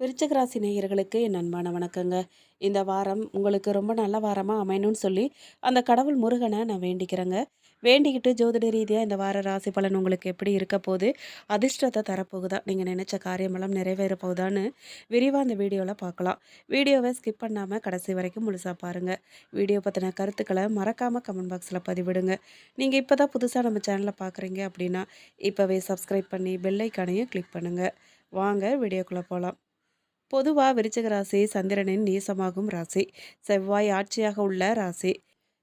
விருச்சகராசி நேயர்களுக்கு என் அன்பான வணக்கங்க. இந்த வாரம் உங்களுக்கு ரொம்ப நல்ல வாரமாக அமையணும்னு சொல்லி அந்த கடவுள் முருகனை நான் வேண்டிக்கிறேங்க. வேண்டிக்கிட்டு ஜோதிட ரீதியாக இந்த வார ராசி பலன் உங்களுக்கு எப்படி இருக்க போகுது? அதிர்ஷ்டத்தை தரப்போகுதா? நீங்கள் நினச்ச காரியமெல்லாம் நிறைவேற போகுதான்னு விரிவாக அந்த வீடியோவில் பார்க்கலாம் வீடியோவை ஸ்கிப் பண்ணாமல் கடைசி வரைக்கும் முழுசாக பாருங்கள் வீடியோ பற்றின கருத்துக்களை மறக்காமல் கமெண்ட் பாக்ஸில் பதிவிடுங்க. நீங்கள் இப்போ தான் புதுசாக நம்ம சேனலை பார்க்குறீங்க அப்படின்னா இப்போவே சப்ஸ்கிரைப் பண்ணி பெல்லைக்கானையும் கிளிக் பண்ணுங்கள் வாங்க வீடியோக்குள்ளே போகலாம் பொதுவாக விருச்சிக ராசி சந்திரனின் நீசமாகும் ராசி. செவ்வாய் ஆட்சியாக உள்ள ராசி.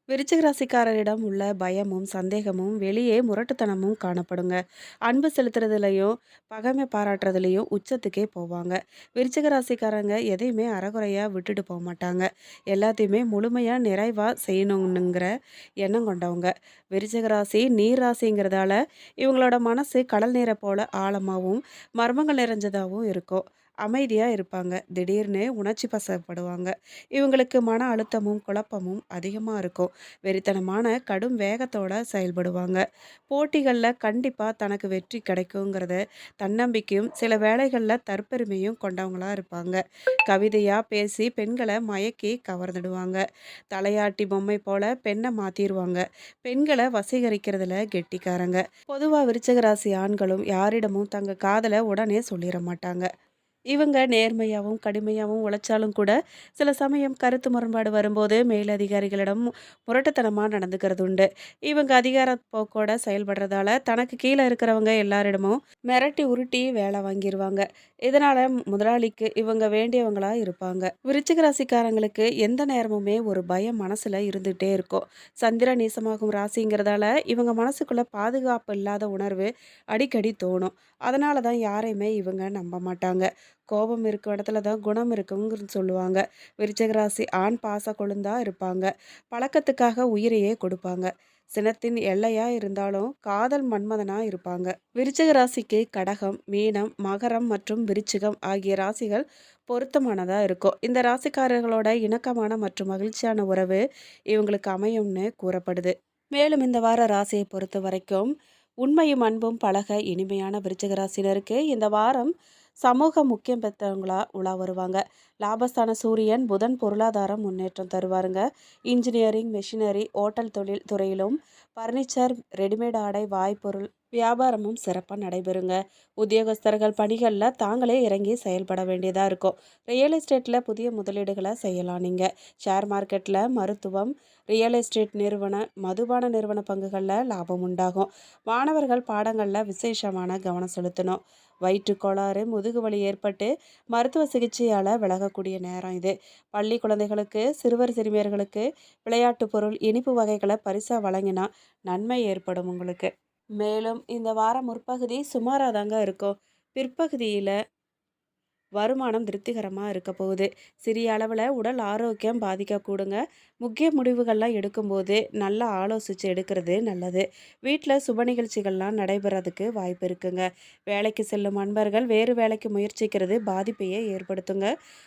விருச்சிக ராசிக்காரரிடம் உள்ள பயமும் சந்தேகமும் வெளியே முரட்டுத்தனமும் காணப்படுங்க. அன்பு செலுத்துறதுலையும் பகைமை பாராட்டுறதுலையும் உச்சத்துக்கே போவாங்க. விருச்சிக ராசிக்காரங்க எதையுமே அறகுறையாக விட்டுட்டு போக மாட்டாங்க. எல்லாத்தையுமே முழுமையாக நிறைவாக செய்யணுங்கிற எண்ணம் கொண்டவங்க. விருச்சிக ராசி நீர் ராசிங்கிறதால இவங்களோட மனசு கடல் நீரை போல ஆழமாகவும் மர்மங்கள் நிறைஞ்சதாகவும் இருக்கும். அமைதியாக இருப்பாங்க. திடீர்னு உணர்ச்சி பசப்படுவாங்க. இவங்களுக்கு மன அழுத்தமும் குழப்பமும் அதிகமாக இருக்கும். வெறித்தனமான கடும் வேகத்தோட செயல்படுவாங்க. போட்டிகளில் கண்டிப்பாக தனக்கு வெற்றி கிடைக்குங்கிறத தன்னம்பிக்கையும் சில வேலைகளில் தற்பெருமையும் கொண்டவங்களாக இருப்பாங்க. கவிதையாக பேசி பெண்களை மயக்கி கவர்ந்துடுவாங்க. தலையாட்டி பொம்மை போல பெண்ணை மாற்றிடுவாங்க பெண்களை வசீகரிக்கிறதுல கெட்டிக்காரங்க. பொதுவாக விருச்சகராசி ஆண்களும் யாரிடமும் தங்க காதலை உடனே சொல்லிட மாட்டாங்க. இவங்க நேர்மையாகவும் கடுமையாகவும் உழைச்சாலும் கூட சில சமயம் கருத்து முரண்பாடு வரும்போது மேலதிகாரிகளிடம் முரட்டுத்தனமாக நடந்துக்கிறது உண்டு இவங்க அதிகார போக்கோட செயல்படுறதால தனக்கு கீழே இருக்கிறவங்க எல்லாரிடமும் மிரட்டி உருட்டி வேலை வாங்கிடுவாங்க இதனால முதலாளிக்கு இவங்க வேண்டியவங்களா இருப்பாங்க. விருச்சிக ராசிக்காரங்களுக்கு எந்த நேரமுமே ஒரு பயம் மனசுல இருந்துகிட்டே இருக்கும். சந்திர நீசமாகும் ராசிங்கிறதால இவங்க மனசுக்குள்ள பாதுகாப்பு இல்லாத உணர்வு அடிக்கடி தோணும். அதனால தான் யாரையுமே இவங்க நம்ப மாட்டாங்க. கோபம் இருக்கும் இடத்துல தான் குணம் இருக்குங்கிறது சொல்லுவாங்க. விருச்சகராசி ஆண் பாச கொழுந்தா இருப்பாங்க. பழக்கத்துக்காக உயிரையே கொடுப்பாங்க. சினத்தின் எல்லையா இருந்தாலும் காதல் மன்மதனா இருப்பாங்க. விருச்சிக ராசிக்கு கடகம் மீனம் மகரம் மற்றும் விருச்சிகம் ஆகிய ராசிகள் பொருத்தமானதாக இருக்கும். இந்த ராசிக்காரர்களோட இணக்கமான மற்றும் மகிழ்ச்சியான உறவு இவங்களுக்கு அமையும்னு கூறப்படுது. மேலும் இந்த வார ராசியை பொறுத்த வரைக்கும் உண்மையும் அன்பும் பழக இனிமையான விருச்சிக ராசினருக்கு இந்த வாரம் சமூக முக்கியம் பெற்றவங்களா உலா வருவாங்க. லாபஸ்தான சூரியன் புதன் பொருளாதாரம் முன்னேற்றம் தருவாருங்க. இன்ஜினியரிங் மெஷினரி ஓட்டல் தொழில் துறையிலும் பர்னிச்சர் ரெடிமேட் ஆடை வாய்ப்பொருள் வியாபாரமும் சிறப்பாக நடைபெறுங்க. உத்தியோகஸ்தர்கள் பணிகளில் தாங்களே இறங்கி செயல்பட வேண்டியதாக இருக்கும். ரியல் எஸ்டேட்டில் புதிய முதலீடுகளை செய்யலாம் நீங்கள் ஷேர் மார்க்கெட்டில் மருத்துவம் ரியல் எஸ்டேட் நிறுவன மதுபான நிறுவன பங்குகளில் லாபம் உண்டாகும். மாணவர்கள் பாடங்களில் விசேஷமான கவனம் செலுத்தணும். வயிற்று கோளாறு முதுகு வலி ஏற்பட்டு மருத்துவ சிகிச்சையால் விலகக்கூடிய நேரம் இது. பள்ளி குழந்தைகளுக்கு சிறுவர் சிறுமியர்களுக்கு விளையாட்டு பொருள் இனிப்பு வகைகளை பரிசாக வழங்கினா நன்மை ஏற்படும் உங்களுக்கு. மேலும் இந்த வார முற்பகுதி சுமாராக தாங்க இருக்கும். பிற்பகுதியில் வருமானம் திருப்திகரமாக இருக்க போகுது. சிறிய அளவில் உடல் ஆரோக்கியம் பாதிக்கக்கூடுங்க. முக்கிய முடிவுகள்லாம் எடுக்கும்போது நல்லா ஆலோசித்து எடுக்கிறது நல்லது. வீட்டில் சுப நிகழ்ச்சிகள்லாம் நடைபெறதுக்கு வாய்ப்பு இருக்குங்க. வேலைக்கு செல்லும் அன்பர்கள் வேறு வேலைக்கு முயற்சிக்கிறது பாதிப்பையே ஏற்படுத்துங்க.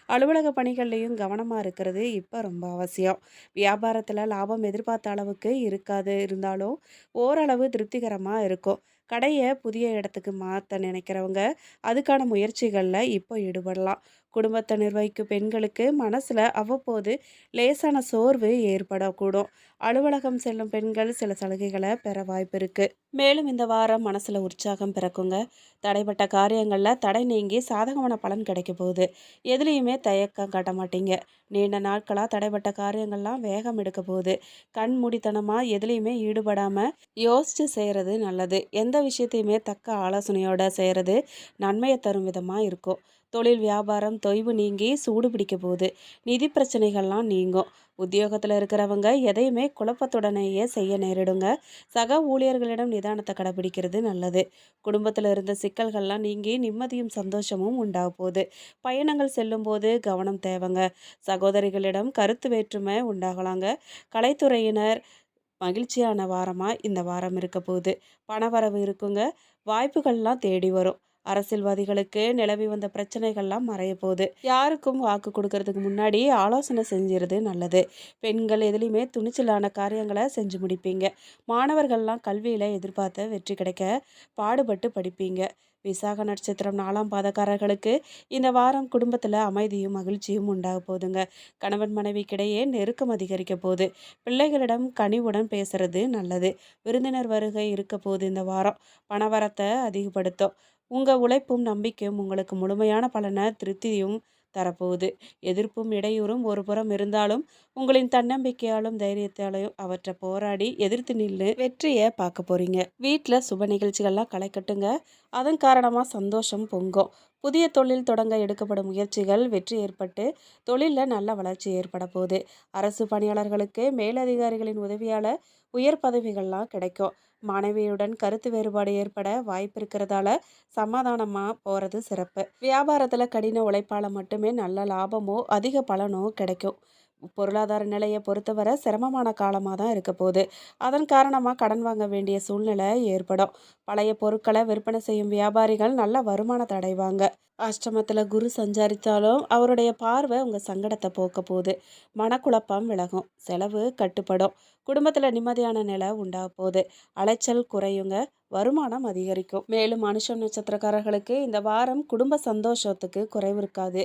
அலுவலக பணிகள்லையும் கவனமாக இருக்கிறது இப்போ ரொம்ப அவசியம். வியாபாரத்தில் லாபம் எதிர்பார்த்த அளவுக்கு இருக்காது. இருந்தாலும் ஓரளவு திருப்திகரமாக இருக்கும். கடையை புதிய இடத்துக்கு மாற்ற நினைக்கிறவங்க அதுக்கான முயற்சிகளில் இப்போ ஈடுபடலாம். குடும்பத்தை நிர்வகிக்கும் பெண்களுக்கு மனசில் அவ்வப்போது லேசான சோர்வு ஏற்படக்கூடும். அலுவலகம் செல்லும் பெண்கள் சில சலுகைகளை பெற வாய்ப்பு இருக்குது மேலும் இந்த வாரம் மனசில் உற்சாகம் பிறக்குங்க. தடைப்பட்ட காரியங்களில் தடை நீங்கி சாதகமான பலன் கிடைக்க போகுது. எதுலேயுமே தயக்கம் காட்ட மாட்டீங்க. நீண்ட நாட்களாக தடைப்பட்ட காரியங்கள்லாம் வேகம் எடுக்க போகுது. கண் மூடித்தனமாக எதுலேயுமே ஈடுபடாமல் யோசித்து செய்கிறது நல்லது. எந்த விஷயத்தையுமே தக்க ஆலோசனையோடு செய்கிறது நன்மையை தரும் விதமாக இருக்கும். தொழில் வியாபாரம் தொய்வு நீங்கி சூடு பிடிக்க போகுது. நிதி பிரச்சனைகள்லாம் நீங்கும். உத்தியோகத்தில் இருக்கிறவங்க எதையுமே குழப்பத்துடனேயே செய்ய நேரிடுங்க. சக ஊழியர்களிடம் நிதானத்தை கடைபிடிக்கிறது நல்லது. குடும்பத்தில் இருந்த சிக்கல்கள்லாம் நீங்கி நிம்மதியும் சந்தோஷமும் உண்டாக போகுது. பயணங்கள் செல்லும்போது கவனம் தேவைங்க. சகோதரிகளிடம் கருத்து வேற்றுமை உண்டாகலாங்க. கலைத்துறையினர் மகிழ்ச்சியான வாரமாக இந்த வாரம் இருக்க போகுது. பணவரவு இருக்குங்க. வாய்ப்புகள்லாம் தேடி வரும். அரசியல்வாதிகளுக்கு நிலவி வந்த பிரச்சனைகள்லாம் மறைய போகுது யாருக்கும் வாக்கு கொடுக்கறதுக்கு முன்னாடி ஆலோசனை செஞ்சிருது நல்லது. பெண்கள் எதுலேயுமே துணிச்சலான காரியங்களை செஞ்சு முடிப்பீங்க. மாணவர்கள்லாம் கல்வியில் எதிர்பார்த்த வெற்றி கிடைக்க பாடுபட்டு படிப்பீங்க. விசாக நட்சத்திரம் நாலாம் பாதக்காரர்களுக்கு இந்த வாரம் குடும்பத்தில் அமைதியும் மகிழ்ச்சியும் உண்டாக போதுங்க கணவன் மனைவிக்கிடையே நெருக்கம் அதிகரிக்க போகுது. பிள்ளைகளிடம் கனிவுடன் பேசுறது நல்லது. விருந்தினர் வருகை இருக்க போகுது இந்த வாரம். பணவரத்தை அதிகப்படுத்தும். உங்கள் உழைப்பும் நம்பிக்கையும் உங்களுக்கு முழுமையான பலனை திருப்தியும் தரப்போகுது. எதிர்ப்பும் இடையூறும் ஒரு புறம் இருந்தாலும் உங்களின் தன்னம்பிக்கையாலும் தைரியத்தாலையும் அவற்றை போராடி எதிர்த்து நின்று வெற்றியை பார்க்க போறீங்க. வீட்டில் சுப நிகழ்ச்சிகள்லாம் களை கட்டுங்க அதன் காரணமாக சந்தோஷம் பொங்கும். புதிய தொழில் தொடங்க எடுக்கப்படும் முயற்சிகள் வெற்றி ஏற்பட்டு தொழிலில் நல்ல வளர்ச்சி ஏற்பட போகுது. அரசு பணியாளர்களுக்கு மேலதிகாரிகளின் உதவியால் உயர் பதவிகள்லாம் கிடைக்கும். மாணவியுடன் கருத்து வேறுபாடு ஏற்பட வாய்ப்பு இருக்கிறதால சமாதானமாக போகிறது சிறப்பு. வியாபாரத்தில் கடின உழைப்பால் மட்டுமே நல்ல லாபமோ அதிக பலனோ கிடைக்கும். பொருளாதார நிலையை பொறுத்தவரை சிரமமான காலமாக தான் இருக்க போகுது. அதன் காரணமாக கடன் வாங்க வேண்டிய சூழ்நிலை ஏற்படும். பழைய பொருட்களை விற்பனை செய்யும் வியாபாரிகள் நல்ல வருமானத்தை அடைவாங்க. அஷ்டமத்தில் குரு சஞ்சாரித்தாலும் அவருடைய பார்வை உங்கள் சங்கடத்தை போக்க போகுது. மனக்குழப்பம் விலகும். செலவு கட்டுப்படும். குடும்பத்தில் நிம்மதியான நிலை உண்டாக போகுது. அலைச்சல் குறையுங்க. வருமானம் அதிகரிக்கும். மேலும் மனுஷ நட்சத்திரக்காரர்களுக்கு இந்த வாரம் குடும்ப சந்தோஷத்துக்கு குறைவு இருக்காது.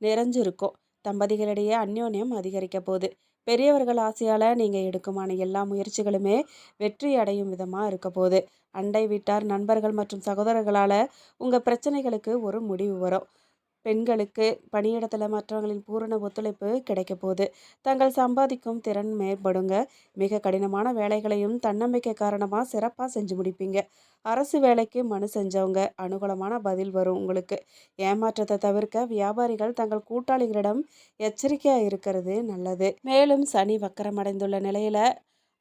நிறைஞ்சிருக்கும். தம்பதிகளிடையே அந்யோன்யம் அதிகரிக்க போகுது. பெரியவர்கள் ஆசையால் நீங்கள் எடுக்குமான எல்லா முயற்சிகளுமே வெற்றி அடையும் விதமாக இருக்க போகுது. அண்டை வீட்டார் நண்பர்கள் மற்றும் சகோதரர்களால் உங்கள் பிரச்சனைகளுக்கு ஒரு முடிவு வரும். பெண்களுக்கு பணியிடத்தில் மற்றவங்களின் பூரண ஒத்துழைப்பு கிடைக்க போகுது. தங்கள் சம்பாதிக்கும் திறன் மேம்படுங்க. மிக கடினமான வேலைகளையும் தன்னம்பிக்கை காரணமாக சிறப்பாக செஞ்சு முடிப்பீங்க. அரசு வேலைக்கு மனு செஞ்சவங்க அனுகூலமான பதில் வரும் உங்களுக்கு. ஏமாற்றத்தை தவிர்க்க வியாபாரிகள் தங்கள் கூட்டாளிகளிடம் எச்சரிக்கையாக இருக்கிறது நல்லது. மேலும் சனி வக்கரமடைந்துள்ள நிலையில்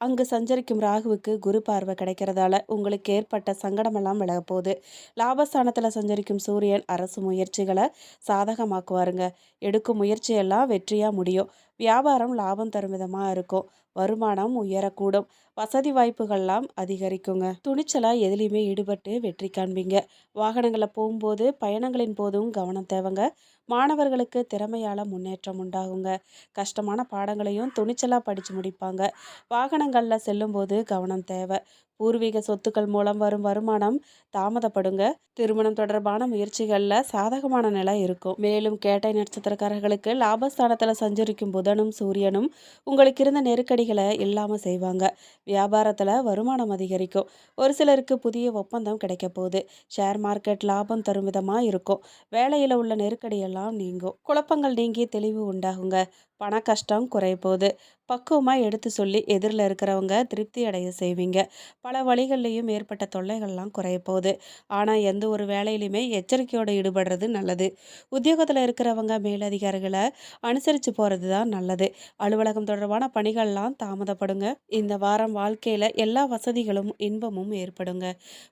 அங்கு சஞ்சரிக்கும் ராகுவுக்கு குரு பார்வை கிடைக்கிறதால உங்களுக்கு ஏற்பட்ட சங்கடமெல்லாம் விலகப்போகுது லாபஸ்தானத்தில் சஞ்சரிக்கும் சூரியன் அரசு முயற்சிகளை சாதகமாக்குவாருங்க. எடுக்கும் முயற்சியெல்லாம் வெற்றியாக முடியும். வியாபாரம் லாபம் தரும் விதமாக இருக்கும். வருமானம் உயரக்கூடும். வசதி வாய்ப்புகள்லாம் அதிகரிக்குங்க. துணிச்சலாக எதுலேயுமே ஈடுபட்டு வெற்றி காண்பீங்க. வாகனங்களில் போகும்போது பயணங்களின் போதும் கவனம் தேவைங்க. மாணவர்களுக்கு திறமையால் முன்னேற்றம் உண்டாகுங்க. கஷ்டமான பாடங்களையும் துணிச்சலாக படித்து முடிப்பாங்க. வாகனங்களில் செல்லும்போது கவனம் தேவை. பூர்வீக சொத்துக்கள் மூலம் வரும் வருமானம் தாமதப்படுங்க. திருமணம் தொடர்பான முயற்சிகளில் சாதகமான நிலை இருக்கும். மேலும் கேட்டை நட்சத்திரக்காரர்களுக்கு லாபஸ்தானத்தில் சஞ்சரிக்கும் புதனும் சூரியனும் உங்களுக்கு இருந்த நெருக்கடி நெருக்கடிகளை இல்லாமல் செய்வாங்க. வியாபாரத்தில் வருமானம் அதிகரிக்கும். ஒரு சிலருக்கு புதிய ஒப்பந்தம் கிடைக்க போகுது. ஷேர் மார்க்கெட் லாபம் தரும் விதமாக இருக்கும். வேலையில் உள்ள நெருக்கடியெல்லாம் நீங்கும். குழப்பங்கள் நீங்கி தெளிவு உண்டாகுங்க. பண கஷ்டம் குறைய போகுது பக்குவமாக எடுத்து சொல்லி எதிரில் இருக்கிறவங்க திருப்தி அடைய செய்வீங்க. பல வழிகள்லையும் ஏற்பட்ட தொல்லைகள்லாம் குறைய போகுது ஆனால் எந்த ஒரு வேலையிலையுமே எச்சரிக்கையோடு ஈடுபடுறது நல்லது. உத்தியோகத்தில் இருக்கிறவங்க மேலதிகாரிகளை அனுசரித்து போகிறது தான் நல்லது. அலுவலகம் தொடர்பான பணிகள்லாம் தாமதப்படுங்க. இந்த வாரம் வாழ்க்கையில் எல்லா வசதிகளும் இன்பமும் ஏற்படுங்க.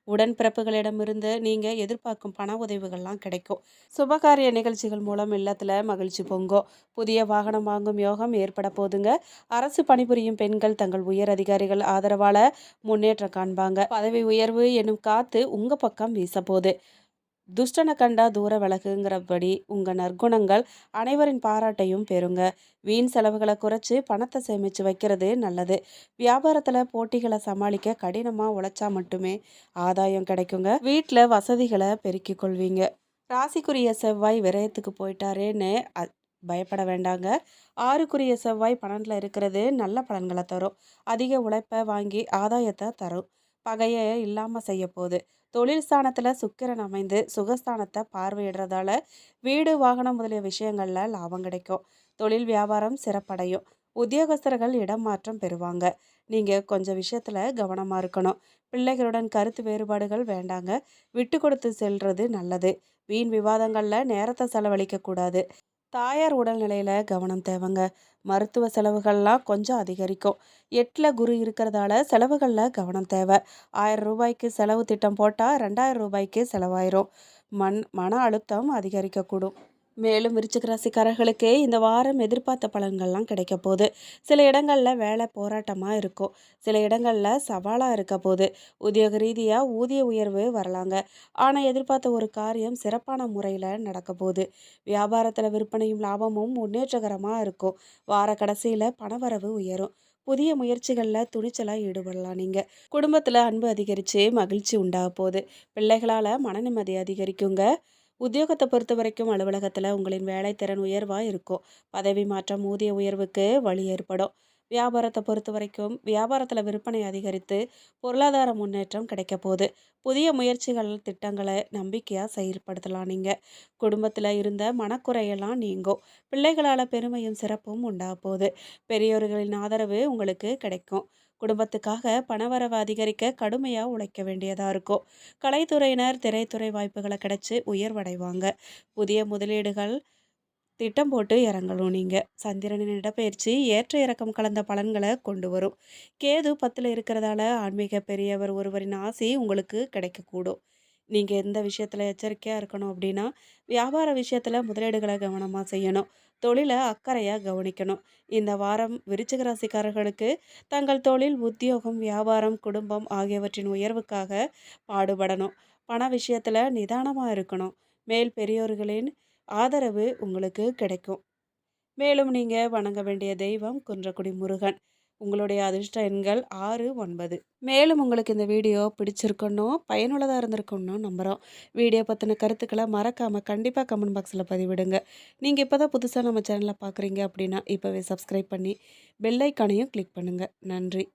உடன்பிறப்புகளிடமிருந்து நீங்கள் எதிர்பார்க்கும் பண உதவிகள்லாம் கிடைக்கும். சுபகாரிய நிகழ்ச்சிகள் மூலம் இல்லத்தில் மகிழ்ச்சி பொங்கும் புதிய வாகனம் வாங்கும் யோகம் ஏற்பட போதுங்க. அரசு பணிபுரியும் பெண்கள் தங்கள் உயர் அதிகாரிகள் ஆதரவால முன்னேற்றம் காண்பாங்க. பதவி உயர்வு என்னும் காத்து உங்க பக்கம் வீசப்போகுது. துஷ்டனை கண்டா தூர விலகுங்கிறபடி உங்கள் நற்குணங்கள் அனைவரின் பாராட்டையும் பெறுங்க. வீண் செலவுகளை குறைச்சி பணத்தை சேமித்து வைக்கிறது நல்லது. வியாபாரத்தில் போட்டிகளை சமாளிக்க கடினமாக உழைச்சா மட்டுமே ஆதாயம் கிடைக்குங்க. வீட்டில் வசதிகளை பெருக்கிக் கொள்வீங்க. ராசிக்குரிய செவ்வாய் விரயத்துக்கு போயிட்டாரேன்னு பயப்பட வேண்டாங்க. ஆறுக்குரிய செவ்வாய் பன்னெண்டில் இருக்கிறது நல்ல பலன்களை தரும். அதிக உழைப்பை வாங்கி ஆதாயத்தை தரும். பகையை இல்லாமல் செய்ய போகுது தொழில் ஸ்தானத்தில் சுக்கிரன் அமைந்து சுகஸ்தானத்தை பார்வையிடுறதால வீடு வாகனம் முதலிய விஷயங்களில் லாபம் கிடைக்கும். தொழில் வியாபாரம் சிறப்படையும். உத்தியோகஸ்தர்கள் இடம் மாற்றம் பெறுவாங்க. நீங்கள் கொஞ்சம் விஷயத்தில் கவனமாக இருக்கணும். பிள்ளைகளுடன் கருத்து வேறுபாடுகள் வேண்டாங்க. விட்டு கொடுத்து செல்வது நல்லது. வீண் விவாதங்களில் நேரத்தை செலவழிக்கக்கூடாது தாயார் உடல்நிலையில் கவனம் தேவைங்க. மருத்துவ செலவுகள்லாம் கொஞ்சம் அதிகரிக்கும். எட்டில் குரு இருக்கிறதால செலவுகளில் கவனம் தேவை. ஆயிரம் ரூபாய்க்கு செலவு திட்டம் போட்டால் ரெண்டாயிரம் ரூபாய்க்கு செலவாயிரும். மண் மன அழுத்தம் அதிகரிக்கக்கூடும். மேலும் விருச்சிகராசிக்காரர்களுக்கு இந்த வாரம் எதிர்பார்த்த பலன்கள்லாம் கிடைக்க போகுது. சில இடங்களில் வேலை போராட்டமாக இருக்கும். சில இடங்களில் சவாலாக இருக்க போகுது. உத்தியோக ரீதியாக ஊதிய உயர்வு வரலாங்க. ஆனால் எதிர்பார்த்த ஒரு காரியம் சிறப்பான முறையில் நடக்க போகுது. வியாபாரத்தில் விற்பனையும் லாபமும் முன்னேற்றகரமாக இருக்கும். வார கடைசியில் பணவரவு உயரும். புதிய முயற்சிகளில் துணிச்சலாக ஈடுபடலாம் நீங்கள் குடும்பத்தில் அன்பு அதிகரித்து மகிழ்ச்சி உண்டாக போகுது. பிள்ளைகளால் மன நிம்மதி அதிகரிக்குங்க. உத்தியோகத்தை பொறுத்த வரைக்கும் அலுவலகத்தில் உங்களின் வேலைத்திறன் உயர்வாக இருக்கும். பதவி மாற்றம் ஊதிய உயர்வுக்கு வழி ஏற்படும். வியாபாரத்தை பொறுத்த வரைக்கும் வியாபாரத்தில் விற்பனை அதிகரித்து பொருளாதார முன்னேற்றம் கிடைக்க போகுது. புதிய முயற்சிகள் திட்டங்களை நம்பிக்கையாக செயல்படுத்தலாம் நீங்கள் குடும்பத்தில் இருந்த மனக்குறையெல்லாம் நீங்கும். பிள்ளைகளால் பெருமையும் சிறப்பும் உண்டாக போகுது. பெரியோர்களின் ஆதரவு உங்களுக்கு கிடைக்கும். குடும்பத்துக்காக பணவரவு அதிகரிக்க கடுமையாக உழைக்க வேண்டியதாக இருக்கும். கலைத்துறையினர் திரைத்துறை வாய்ப்புகளை கிடைச்சி உயர்வடைவாங்க. புதிய முதலீடுகள் திட்டம் போட்டு இறங்கணும் நீங்கள் சந்திரனின் இடப்பெயர்ச்சி ஏற்ற இறக்கம் கலந்த பலன்களை கொண்டு வரும். கேது பத்தில் இருக்கிறதால ஆன்மீக பெரியவர் ஒருவரின் ஆசை உங்களுக்கு கிடைக்கக்கூடும். நீங்கள் எந்த விஷயத்தில் எச்சரிக்கையாக இருக்கணும் அப்படின்னா வியாபார விஷயத்தில் முதலீடுகளை கவனமாக செய்யணும். தொழிலை அக்கறையாக கவனிக்கணும். இந்த வாரம் விருச்சிக ராசிக்காரர்களுக்கு தங்கள் தொழில் உத்தியோகம் வியாபாரம் குடும்பம் ஆகியவற்றின் உயர்வுக்காக பாடுபடணும். பண விஷயத்தில் நிதானமாக இருக்கணும். மேல் பெரியோர்களின் ஆதரவு உங்களுக்கு கிடைக்கும். மேலும் நீங்கள் வணங்க வேண்டிய தெய்வம் குன்றக்குடி முருகன். உங்களுடைய அதிர்ஷ்ட எண்கள் ஆறு ஒன்பது. மேலும் உங்களுக்கு இந்த வீடியோ பிடிச்சிருக்கணும் பயனுள்ளதாக இருந்திருக்கணும் நம்புகிறோம் வீடியோ பற்றின கருத்துக்களை மறக்காமல் கண்டிப்பாக கமெண்ட் பாக்ஸில் பதிவிடுங்க. நீங்கள் இப்போ தான் புதுசாக நம்ம சேனலை பார்க்குறீங்க அப்படின்னா இப்போவே சப்ஸ்கிரைப் பண்ணி பெல்லைக்கானையும் கிளிக் பண்ணுங்கள் நன்றி.